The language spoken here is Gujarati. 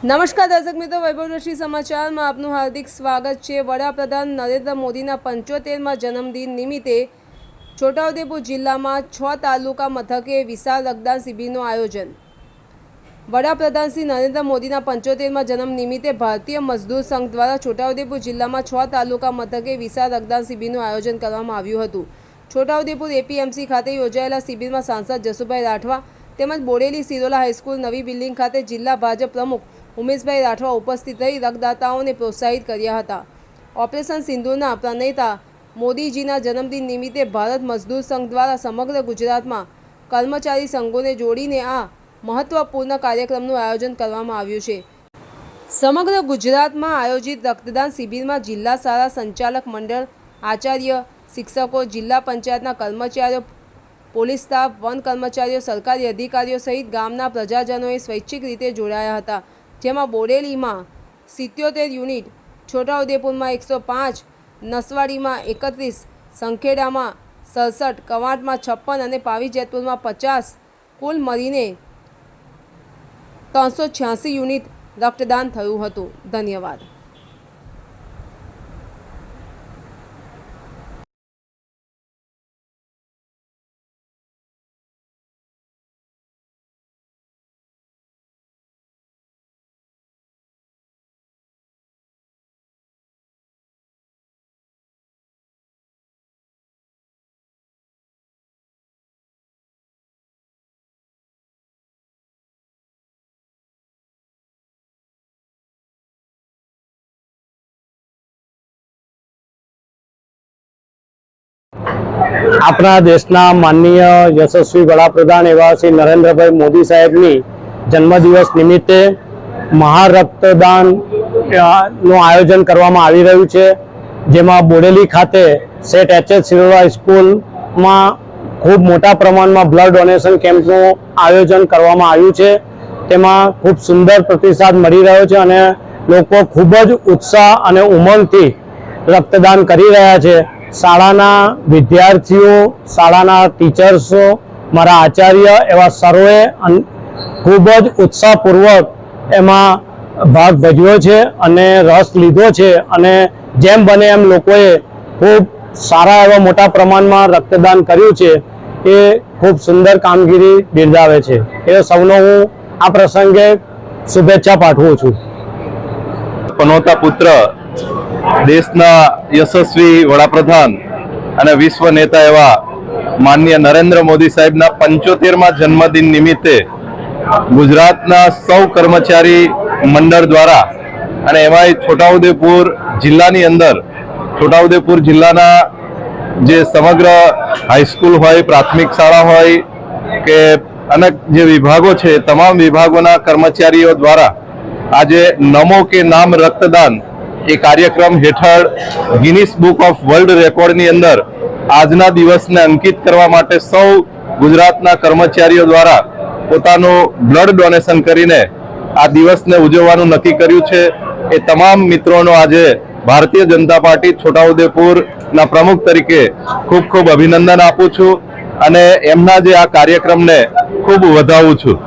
નમસ્કાર દર્શક મિત્રો વૈભવદર્શી સમાચારમાં આપનું હાર્દિક સ્વાગત છે. વડાપ્રધાન નરેન્દ્ર મોદીના પંચોતેરમાં જન્મદિન નિમિત્તે છોટાઉદેપુર જિલ્લામાં છ તાલુકા મથકે વિશાળ રક્તદાન શિબિરનું આયોજન. વડાપ્રધાન શ્રી નરેન્દ્ર મોદીના પંચોતેરમાં જન્મ નિમિત્તે ભારતીય મજદૂર સંઘ દ્વારા છોટાઉદેપુર જિલ્લામાં છ તાલુકા મથકે વિશાળ રક્તદાન શિબિરનું આયોજન કરવામાં આવ્યું હતું. છોટાઉદેપુર એપીએમસી ખાતે યોજાયેલા શિબિરમાં સાંસદ જસુભાઈ રાઠવા તેમજ બોડેલી સિરોલા હાઈસ્કૂલ નવી બિલ્ડિંગ ખાતે જિલ્લા ભાજપ પ્રમુખ ઉમેશભાઈ રાઠવા ઉપસ્થિત રહી રક્તદાતાઓને પ્રોત્સાહિત કર્યા હતા. ઓપરેશન સિંધુના પ્રણેતા મોદીજીના જન્મદિન નિમિત્તે ભારત મજદૂર સંઘ દ્વારા સમગ્ર ગુજરાતમાં કર્મચારી સંઘોને જોડીને આ મહત્વપૂર્ણ કાર્યક્રમનું આયોજન કરવામાં આવ્યું છે. સમગ્ર ગુજરાતમાં આયોજિત રક્તદાન શિબિરમાં જિલ્લા શાળા સંચાલક મંડળ, આચાર્ય, શિક્ષકો, જિલ્લા પંચાયતના કર્મચારીઓ, પોલીસ સ્ટાફ, વન કર્મચારીઓ, સરકારી અધિકારીઓ સહિત ગામના પ્રજાજનોએ સ્વૈચ્છિક રીતે જોડાયા હતા. જેમાં બોડેલીમાં સિત્યોતેર યુનિટ, છોટાઉદેપુરમાં એકસો પાંચ, નસવાડીમાં એકત્રીસ, સંખેડામાં સડસઠ, કવાંટમાં છપ્પન અને પાવી જેતપુરમાં પચાસ, કુલ મળીને ત્રણસો છ્યાસી યુનિટ રક્તદાન થયું હતું. ધન્યવાદ. આપણા દેશના માનનીય યશસ્વી વડાપ્રધાન એવા શ્રી નરેન્દ્રભાઈ મોદી સાહેબની જન્મદિવસ નિમિત્તે મહારક્તદાનનું આયોજન કરવામાં આવી રહ્યું છે. જેમાં બોડેલી ખાતે સેટ એચ એચ સિરોડા સ્કૂલમાં ખૂબ મોટા પ્રમાણમાં બ્લડ ડોનેશન કેમ્પનું આયોજન કરવામાં આવ્યું છે. તેમાં ખૂબ સુંદર પ્રતિસાદ મળી રહ્યો છે અને લોકો ખૂબ જ ઉત્સાહ અને ઉમંગથી રક્તદાન કરી રહ્યા છે. શાળાના વિદ્યાર્થીઓ, શાળાના ટીચર્સો, મારા આચાર્ય એવા અન- ખૂબ જ ઉત્સાહપૂર્વક એમાં ભાગ ભજવ્યો છે અને રસ લીધો છે અને જેમ બને એમ લોકોએ ખૂબ સારા એવા મોટા પ્રમાણમાં રક્તદાન કર્યું છે. એ ખૂબ સુંદર કામગીરી બિરદાવે છે. એ સૌનો હું આ પ્રસંગે શુભેચ્છા પાઠવું છું. પનોતા પુત્ર દેશના યશસ્વી વડાપ્રધાન અને વિશ્વ નેતા એવા માનનીય નરેન્દ્ર મોદી સાહેબના પંચોતેરમાં જન્મદિન નિમિત્તે ગુજરાતના સૌ કર્મચારી મંડળ દ્વારા અને એમાંય છોટાઉદેપુર જિલ્લાની અંદર, છોટાઉદેપુર જિલ્લાના જે સમગ્ર હાઈસ્કૂલ હોય, પ્રાથમિક શાળા હોય કે અનેક જે વિભાગો છે તમામ વિભાગોના કર્મચારીઓ દ્વારા આજે નમો કે નામ રક્તદાન એ કાર્યક્રમ હેઠળ ગિનિસ બુક ઓફ વર્લ્ડ રેકોર્ડની અંદર આજના દિવસને અંકિત કરવા માટે સૌ ગુજરાતના કર્મચારીઓ દ્વારા પોતાનું બ્લડ ડોનેશન કરીને આ દિવસને ઉજવવાનું નક્કી કર્યું છે. એ તમામ મિત્રોનો આજે ભારતીય જનતા પાર્ટી છોટાઉદેપુરના પ્રમુખ તરીકે ખૂબ ખૂબ અભિનંદન આપું છું અને એમના જે આ કાર્યક્રમને ખૂબ વધાવું છું.